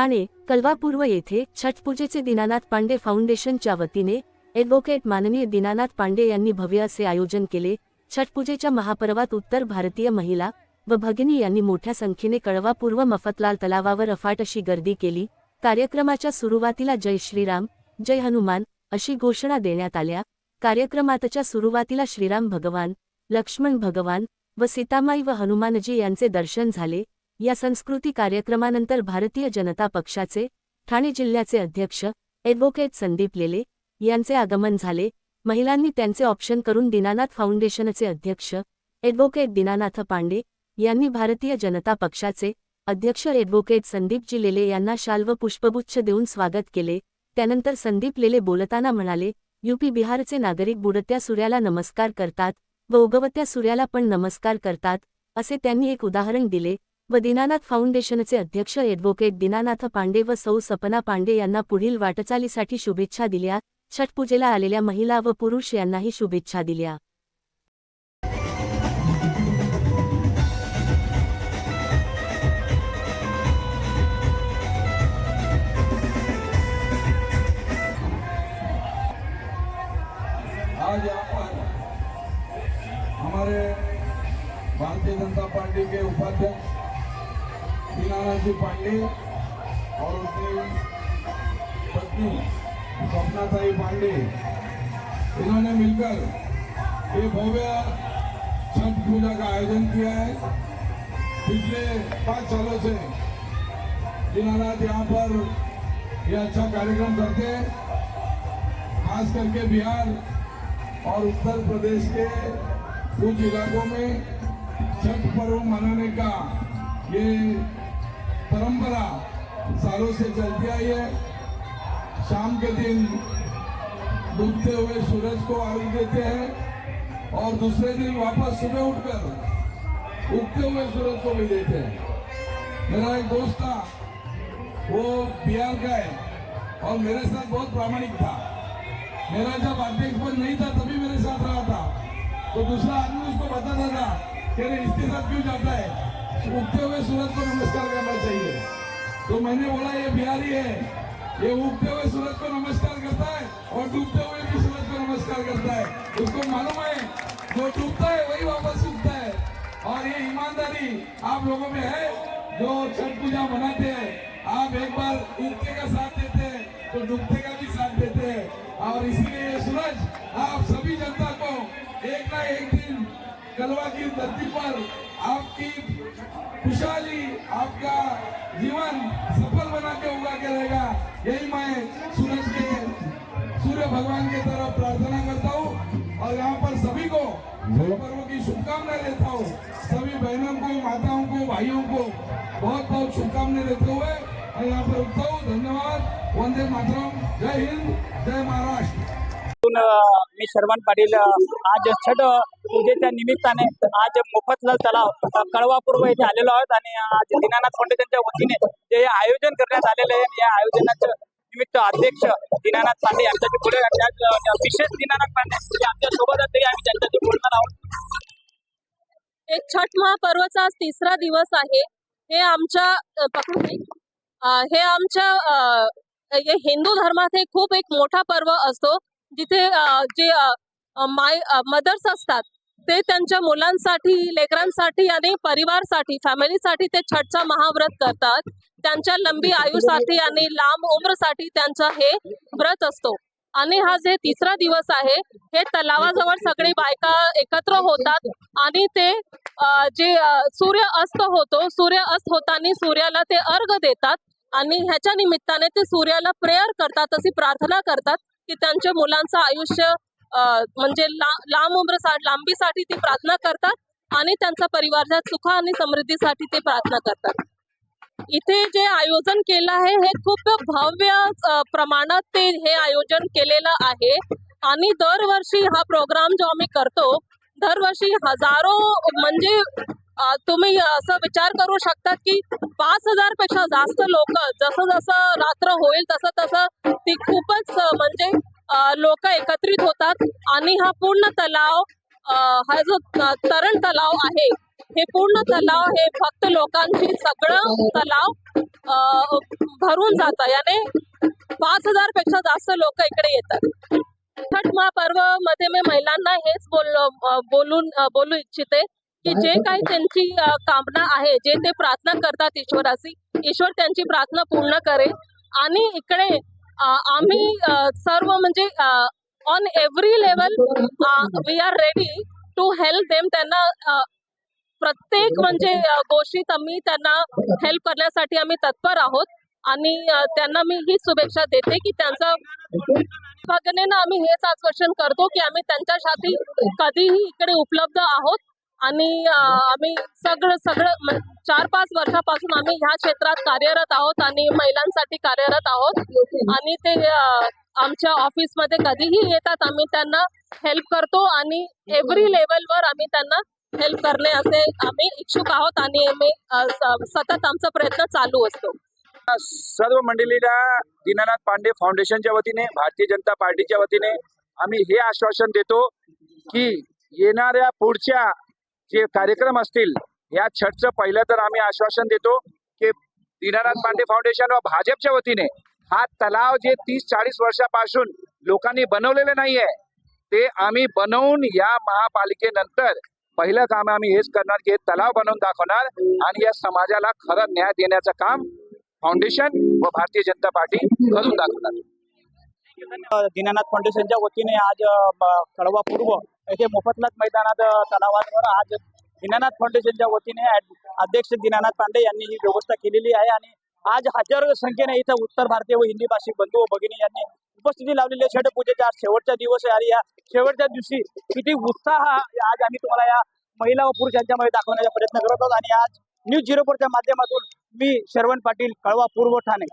ठाणे कलवापूर्व येथे छठपूजेचे दीनानाथ पांडे फाउंडेशनच्या वतीने ॲडव्होकेट माननीय दीनानाथ पांडे यांनी भव्य असे आयोजन केले. छठपूजेच्या महापर्वात उत्तर भारतीय महिला व भगिनी यांनी मोठ्या संख्येने कळवापूर्व मफतलाल तलावावर अफाट अशी गर्दी केली. कार्यक्रमाच्या सुरुवातीला जय श्रीराम जय हनुमान अशी घोषणा देण्यात आल्या. कार्यक्रमातच्या सुरुवातीला श्रीराम भगवान लक्ष्मण भगवान व सीतामाई व हनुमानजी यांचे दर्शन झाले. या संस्कृती कार्यक्रमानंतर भारतीय जनता पक्षाचे ठाणे जिल्ह्याचे अध्यक्ष ॲडव्होकेट संदीप लेले यांचे आगमन झाले. महिलांनी त्यांचे ऑप्शन करून दीनानाथ फाउंडेशनचे अध्यक्ष ॲडव्होकेट दीनानाथ पांडे यांनी भारतीय जनता पक्षाचे अध्यक्ष ॲडव्होकेट संदीपजी लेले यांना शाल व पुष्पगुच्छ देऊन स्वागत केले. त्यानंतर संदीप लेले बोलताना म्हणाले यूपी बिहारचे नागरिक बुडत्या सूर्याला नमस्कार करतात व उगवत्या सूर्याला पण नमस्कार करतात असे त्यांनी एक उदाहरण दिले. व दीनानाथ फाउंडेशनचे अध्यक्ष ॲडव्होकेट दीनानाथ पांडे व सौ सपना पांडे यांना पुढील वाटचालीसाठी शुभेच्छा दिल्या. छठपूजेला आलेल्या महिला व पुरुष यांनाही शुभेच्छा दिल्या. दीनानाथ जी पांडे और उनकी पत्नी स्वप्नाताई पांडे। इन्होंने मिलकर ये भव्य छठ पूजा का आयोजन किया है। पिछले पाँच सालों से दीनानाथ यहाँ पर ये अच्छा कार्यक्रम करते हैं। खास करके बिहार और उत्तर प्रदेश के कुछ इलाकों में छठ पर्व मनाने का ये परंपरा सालों से चलती आई है। शाम के दिन डूबते हुए सूरज को अर्घ देते हैं और दूसरे दिन वापस सुबह उठकर उगते हुए सूरज को भी देते हैं। मेरा एक दोस्त था, वो बिहार का है और मेरे साथ बहुत प्रामाणिक था। मेरा जब अध्यक्ष पद नहीं था, तभी मेरे साथ रहा था। तो दूसरा आदमी उसको बताता था कि साथ क्यों जाता है? उगते हुए सूरज को नमस्कार करना चाहिए। तो मैंने बोला, ये बिहारी है। ये उगते हुए सूरज को नमस्कार करता है और डूबते हुए भी सूरज को नमस्कार करता है। उसको मालूम है जो डूबता है, वही वापस उगता है। और ये ईमानदारी आप लोगों में है जो छठ पूजा मनाते हैं। आप एक बार उगते का साथ देते हैं तो डूबते का भी साथ देते हैं। और इसीलिए ये सूरज आप सभी जनता को एक ना एक दिन कलवा की धरती पर रहेगा यही मैं सूरज के सूर्य भगवान के तरफ प्रार्थना करता हूँ और यहाँ पर सभी को पर्व की शुभकामनाएं देता हूँ। सभी बहनों को माताओं को भाइयों को बहुत बहुत शुभकामनाएं देते हुए और यहाँ पर उठता हूँ। धन्यवाद। वंदे मातरम। जय हिंद। जय महाराष्ट्र। शर्मन पाटील आज छठ पूजेच्या निमित्ताने आज मोफतलाल तलाव अ, कळवापूर्व येथे आलेलो आहोत आणि आज दीनानाथ फाउंडेशनच्या वतीने जे आयोजन करण्यात आलेले आहे या आयोजनाचं निमित्त अध्यक्ष दीनानाथ पांडे यांच्याशी पुढे विशेष दीनानाथ पांडे आमच्यासोबत आम्ही त्यांच्याशी बोलणार आहोत. एक छठ महापर्वाचा आज तिसरा दिवस आहे. हे आमच्या पकडून हे आमच्या हिंदू धर्मात हे खूप एक मोठा पर्व असतो. जिथे जे माय मदर्स असतात ते त्यांच्या मुलांसाठी लेकरांसाठी आणि परिवारसाठी फॅमिलीसाठी ते छठचा महाव्रत करतात. त्यांच्या लंबी आयुसाठी आणि लांब उम्रसाठी त्यांचा हे व्रत असतो. आणि हा जे तिसरा दिवस आहे हे तलावाजवळ सगळी बायका एकत्र होतात आणि ते जे सूर्य अस्त होतो सूर्य अस्त होताना सूर्याला ते अर्घ देतात आणि ह्याच्या निमित्ताने ते सूर्याला प्रेयर करतात अशी प्रार्थना करतात. की त्यांच्या मुलांचं आयुष्य म्हणजे ला- लांब उम्रसाठी लांबीसाठी ते प्रार्थना करतात आणि त्यांचा परिवाराच्या सुख आणि समृद्धीसाठी ते प्रार्थना करतात. इथे जे आयोजन केलं आहे हे खूप भव्य प्रमाणात ते हे आयोजन केलेलं आहे. आणि दरवर्षी हा प्रोग्राम जो आम्ही करतो दरवर्षी हजारो म्हणजे तुम्ही असं विचार करू शकता की पाच हजारपेक्षा जास्त लोक जसं जसं रात्र होईल तसं तसं ती खूपच म्हणजे लोक एकत्रित होतात आणि हा पूर्ण तलाव हा जो तरण तलाव आहे हे पूर्ण तलाव हे फक्त लोकांची सगळं तलाव भरून जातं. याने पाच हजारपेक्षा जास्त लोक इकडे येतात. छठ महापर्वमध्ये मी महिलांना हेच बोल बोलून बोलू इच्छिते की जे काही त्यांची कामना आहे जे ते प्रार्थना करतात ईश्वराशी ईश्वर त्यांची प्रार्थना पूर्ण करेल. आणि इकडे आम्ही सर्व म्हणजे on every level we are ready to help them त्यांना प्रत्येक म्हणजे गोष्टीत आम्ही त्यांना हेल्प करण्यासाठी आम्ही तत्पर आहोत. आणि त्यांना मी ही शुभेच्छा देते की त्यांचा भागनेनं आम्ही हेच आश्वासन करतो की आम्ही त्यांच्यासाठी कधीही इकडे उपलब्ध आहोत. आणि आम्ही सगळं सगळं चार पाच वर्षापासून आम्ही ह्या क्षेत्रात कार्यरत आहोत आणि महिलांसाठी कार्यरत आहोत. आणि ते आमच्या ऑफिसमध्ये कधीही येतात आम्ही त्यांना हेल्प करतो आणि एव्हरी लेवलवर आम्ही त्यांना हेल्प करणे असे आम्ही इच्छुक आहोत आणि आम्ही सतत आमचा प्रयत्न चालू असतो. सर्व मंडळीला दीनानाथ पांडे फाउंडेशनच्या वतीने भारतीय जनता पार्टीच्या वतीने आम्ही हे आश्वासन देतो की येणाऱ्या पुढच्या जे कार्यक्रम असतील या छठचं पहिलं तर आम्ही आश्वासन देतो की दीनानाथ पांडे फाउंडेशन व भाजपच्या वतीने हा तलाव जे तीस चाळीस वर्षापासून लोकांनी बनवलेले नाहीये ते आम्ही बनवून या महापालिकेनंतर पहिलं काम आम्ही हेच करणार की हे तलाव बनवून दाखवणार आणि या समाजाला खरं न्याय देण्याचं काम फाउंडेशन व भारतीय जनता पार्टी करून दाखवणार. दीनानाथ फाउंडेशनच्या वतीने आज अ, कळवा पूर्व येथे मोफतलाच मैदानात तलावांवर आज दीनानाथ फाउंडेशनच्या वतीने अध्यक्ष दीनानाथ पांडे यांनी ही व्यवस्था केलेली आहे आणि आज हजारो संख्येने इथं उत्तर भारतीय व हिंदी भाषिक बंधू व भगिनी यांनी उपस्थिती लावलेली आहे. छठ आज शेवटचा दिवस आहे आणि या शेवटच्या दिवशी किती उत्साह आज आम्ही तुम्हाला या महिला व पुरुषांच्यामध्ये दाखवण्याचा प्रयत्न करत आहोत. आणि आज न्यूज झिरो फोरच्या माध्यमातून मी शरवण पाटील कळवा पूर्व ठाणे.